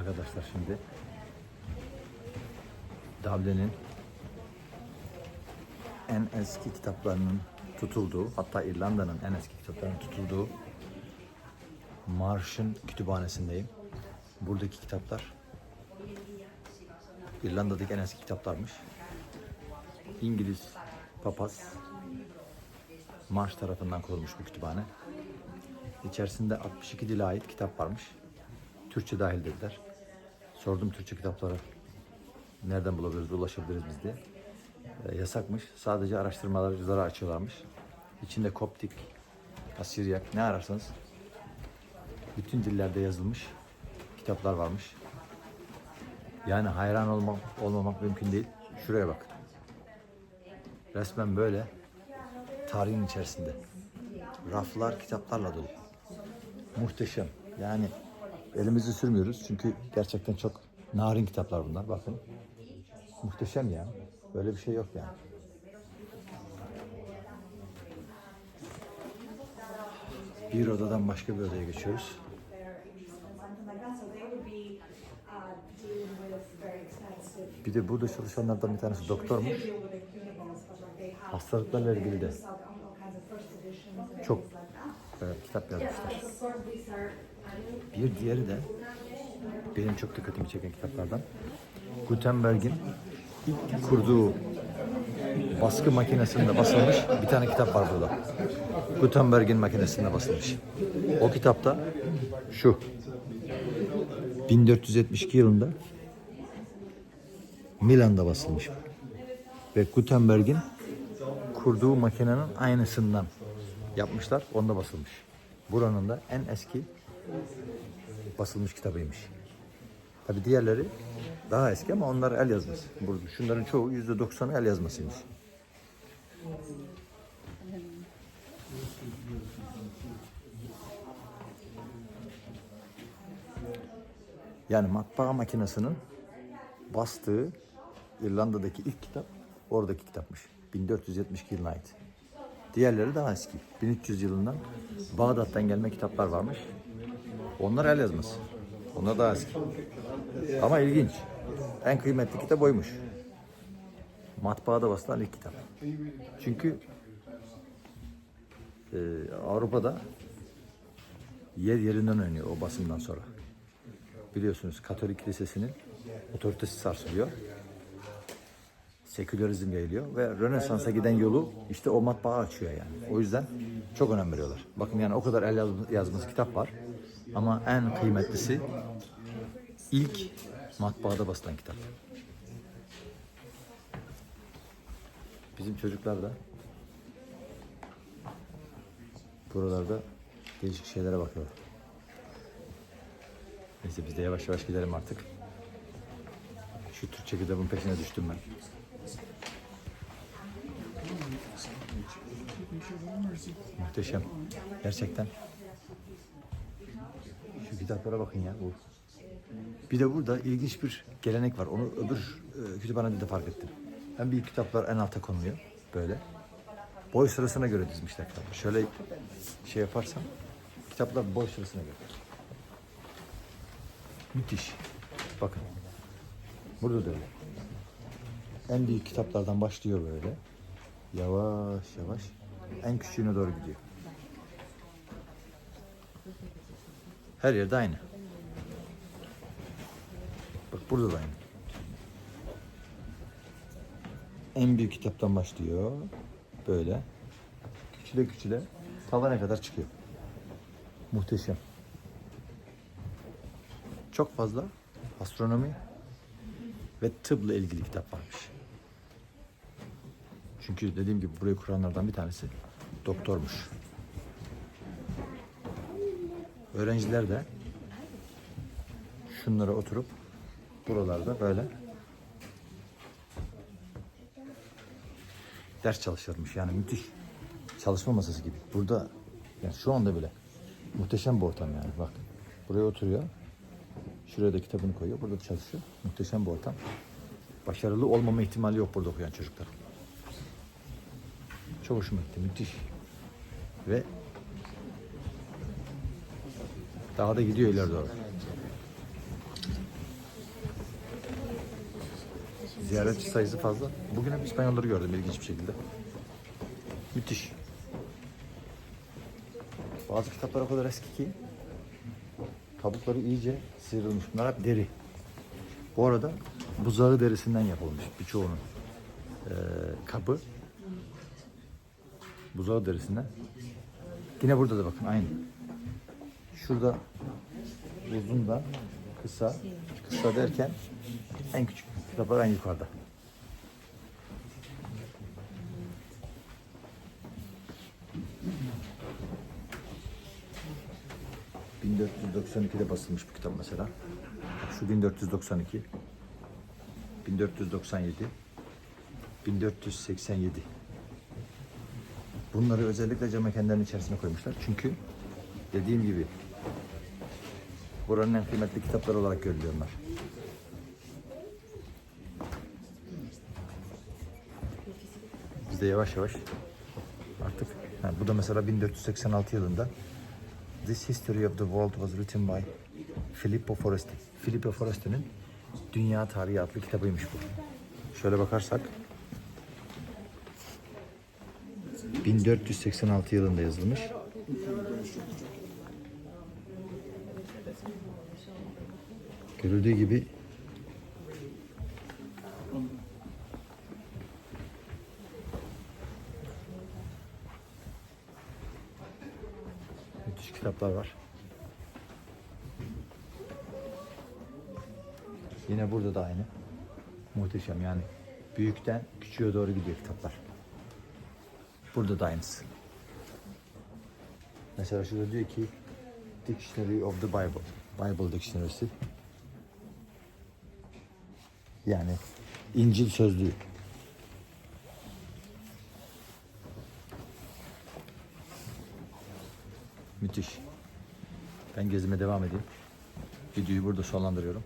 Arkadaşlar şimdi Dublin'in en eski kitaplarının tutulduğu, hatta İrlanda'nın en eski kitaplarının tutulduğu Marsh'ın kütüphanesindeyim. Buradaki kitaplar İrlanda'daki en eski kitaplarmış. İngiliz papaz Marsh tarafından kurulmuş bu kütüphane. İçerisinde 62 dile ait kitap varmış. Türkçe dahil dediler. Sordum Türkçe kitapları nereden bulabiliriz, ulaşabiliriz biz diye. E, yasakmış. Sadece araştırmaları açıyorlarmış. İçinde Koptik, Asiryak ne ararsanız bütün dillerde yazılmış kitaplar varmış. Yani hayran olmak, olmamak mümkün değil. Şuraya bak. Resmen böyle tarihin içerisinde. Raflar kitaplarla dolu. Muhteşem. Yani elimizi sürmüyoruz çünkü gerçekten çok narin kitaplar bunlar. Bakın. Muhteşem ya. Böyle bir şey yok yani. Bir odadan başka bir odaya geçiyoruz. Bir de burada çalışanlardan bir tanesi doktormuş. Hastalıklarla ilgili de Çok kitap yazmışlar. Bir diğeri de benim çok dikkatimi çeken kitaplardan Gutenberg'in ilk kurduğu baskı makinesinde basılmış bir tane kitap var burada. Gutenberg'in makinesinde basılmış. O kitapta şu 1472 yılında Milan'da basılmış. Ve Gutenberg'in kurduğu makinenin aynısından yapmışlar. Onda basılmış. Buranın da en eski basılmış kitabıymış. Tabi diğerleri daha eski ama onlar el yazması. Burada şunların çoğu yüzde doksanı el yazmasıymış. Yani matbaa makinesinin bastığı İrlanda'daki ilk kitap oradaki kitapmış. 1472 yılına ait. Diğerleri daha eski. 1300 yılından Bağdat'tan gelme kitaplar varmış. Onlar el yazması. Onlar daha eski. Ama ilginç. En kıymetli kitap oymuş. Matbaada basılan ilk kitap. Çünkü e, Avrupa'da yer yerinden oynuyor o basımdan sonra. Biliyorsunuz Katolik Kilisesi'nin otoritesi sarsılıyor. Sekülerizm yayılıyor ve Rönesans'a giden yolu işte o matbaa açıyor yani. O yüzden çok önem veriyorlar. Bakın yani o kadar el yaz- yazması kitap var. Ama en kıymetlisi ilk matbaada basılan kitap. Bizim çocuklar da buralarda değişik şeylere bakıyorlar. Neyse biz de yavaş yavaş gidelim artık. Şu Türkçe kitabın peşine düştüm ben. Muhteşem. Gerçekten. Şu kitaplara bakın ya. Bu. Bir de burada ilginç bir gelenek var. Onu öbür e, kütüphanede de fark ettim. Hem bir kitaplar en alta konuluyor. Böyle. Boy sırasına göre dizmişler kitapları. Şöyle şey yaparsam kitaplar boy sırasına göre. Müthiş. Bakın. Burada da öyle. En büyük kitaplardan başlıyor böyle. Yavaş yavaş en küçüğüne doğru gidiyor. Her yerde aynı. Bak burada da aynı. En büyük kitaptan başlıyor. Böyle. Küçüle küçüle tavana kadar çıkıyor. Muhteşem. Çok fazla astronomi ve tıpla ilgili kitap varmış. Çünkü dediğim gibi burayı kuranlardan bir tanesi doktormuş. Öğrenciler de şunlara oturup buralarda böyle ders çalışırmış. Yani müthiş çalışma masası gibi. Burada yani şu anda bile muhteşem bir ortam yani bak. Buraya oturuyor. Şuraya da kitabını koyuyor. Burada çalışıyor. Muhteşem bir ortam. Başarılı olmama ihtimali yok burada okuyan çocuklar. Çok hoşuma gitti. Müthiş. Ve daha da gidiyor ileri doğru. Ziyaretçi sayısı fazla. Bugün hep İspanyolları gördüm ilginç bir şekilde. Müthiş. Bazı kitaplar o kadar eski ki kabukları iyice sıyrılmış. Bunlar hep deri. Bu arada buzağı derisinden yapılmış birçoğunun ee, kabı. Buzağı derisinden. Yine burada da bakın aynı. Şurada uzun da kısa. Kısa derken en küçük kitaplar en yukarıda. ...1492'de basılmış bu kitap mesela. Şu 1492. 1497. 1487. Bunları özellikle cam mekanların içerisine koymuşlar. Çünkü dediğim gibi buranın en kıymetli kitapları olarak görülüyorlar. Biz de yavaş yavaş artık ha, bu da mesela 1486 yılında This History of the World was written by Filippo Foresti. Filippo Foresti'nin Dünya Tarihi adlı kitabıymış bu. Şöyle bakarsak 1486 yılında yazılmış. Görüldüğü gibi müthiş kitaplar var. Yine burada da aynı. Muhteşem yani. Büyükten küçüğe doğru gidiyor kitaplar. Burada da aynısı. Mesela şurada diyor ki Dictionary of the Bible. Bible Dictionary'si. Yani İncil sözlüğü. Müthiş. Ben gezime devam edeyim. Videoyu burada sonlandırıyorum.